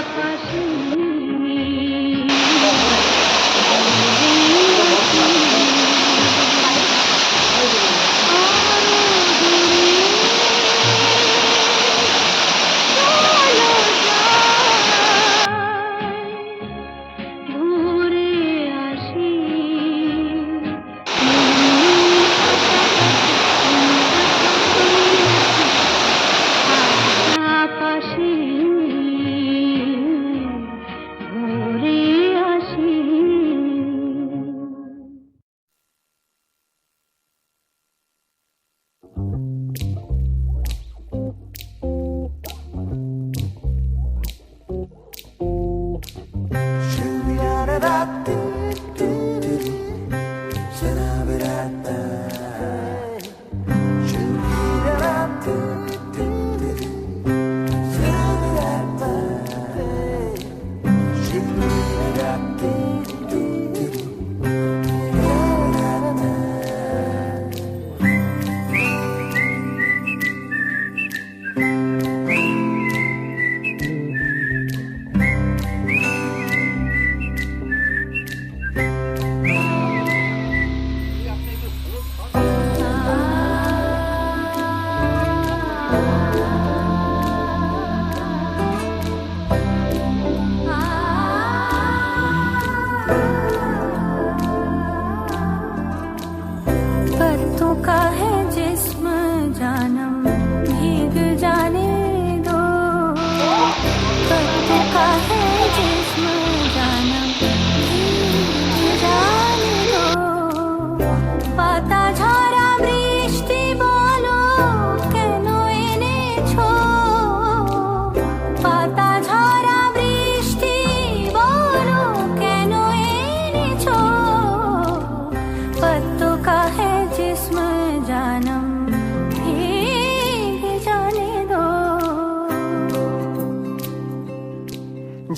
আকাশে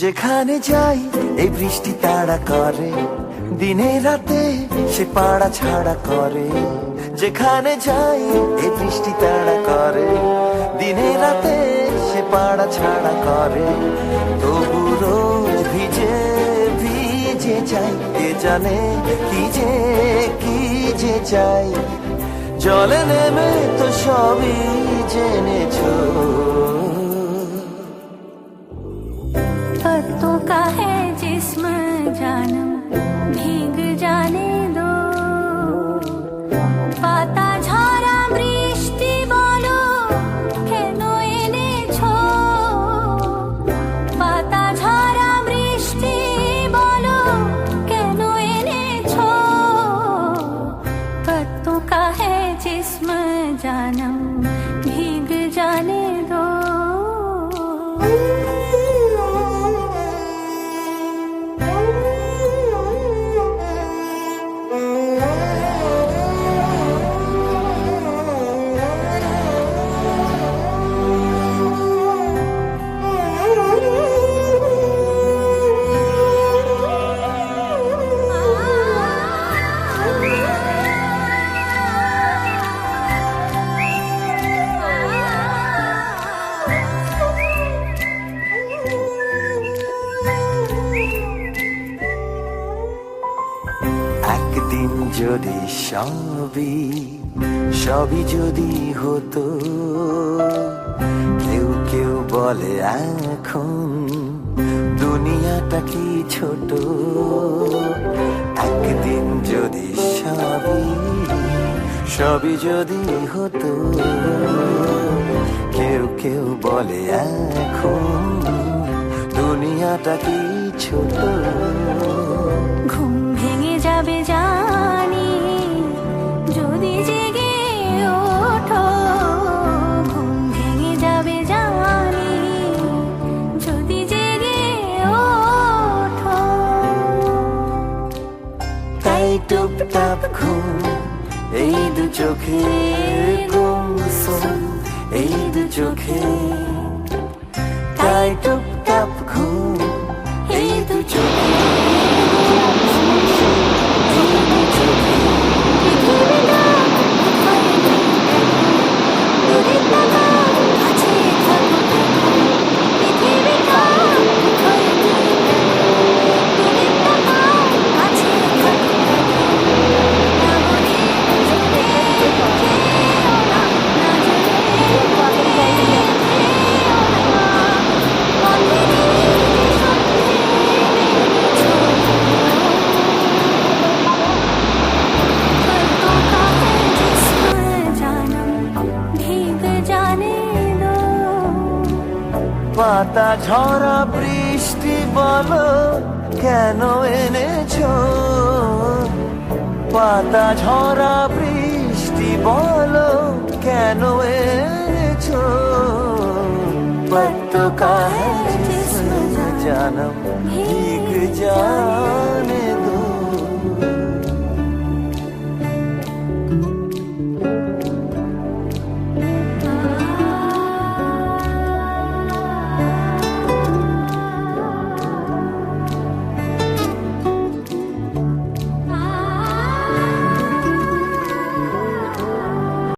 যেখানে যাই, এই বৃষ্টি তাড়া করে। দিনে রাতে সে পাড়া ছাড়া করে। যেখানে যাই, এই বৃষ্টি তাড়া করে। দিনে রাতে সে পাড়া ছাড়া করে। তবু রোজ ভিজে ভিজে যাই, কে জানে কি যে কি যে চাই। জলে নেমে তো সবই জেনেছো। है जिसम जानम भीग जाने दो সবই সবই যদি হতো, কেউ কেউ বলে এখন দুনিয়াটা কি ছোট? একদিন যদি সবই সবই যদি হতো, কেউ কেউ বলে এখন দুনিয়াটা কি ছোট? ঘুম ভেঙে যাবে টুপটাপ ঘুম এই দু চোখে গুমসুম এই দু চোখে তাই টুপটাপ পাতা ঝরা বৃষ্টি বলো কেন এনেছো পাতা ঝরা বৃষ্টি বলো কেন এনেছো पत्तों का है जिस्म जानम भीग जाने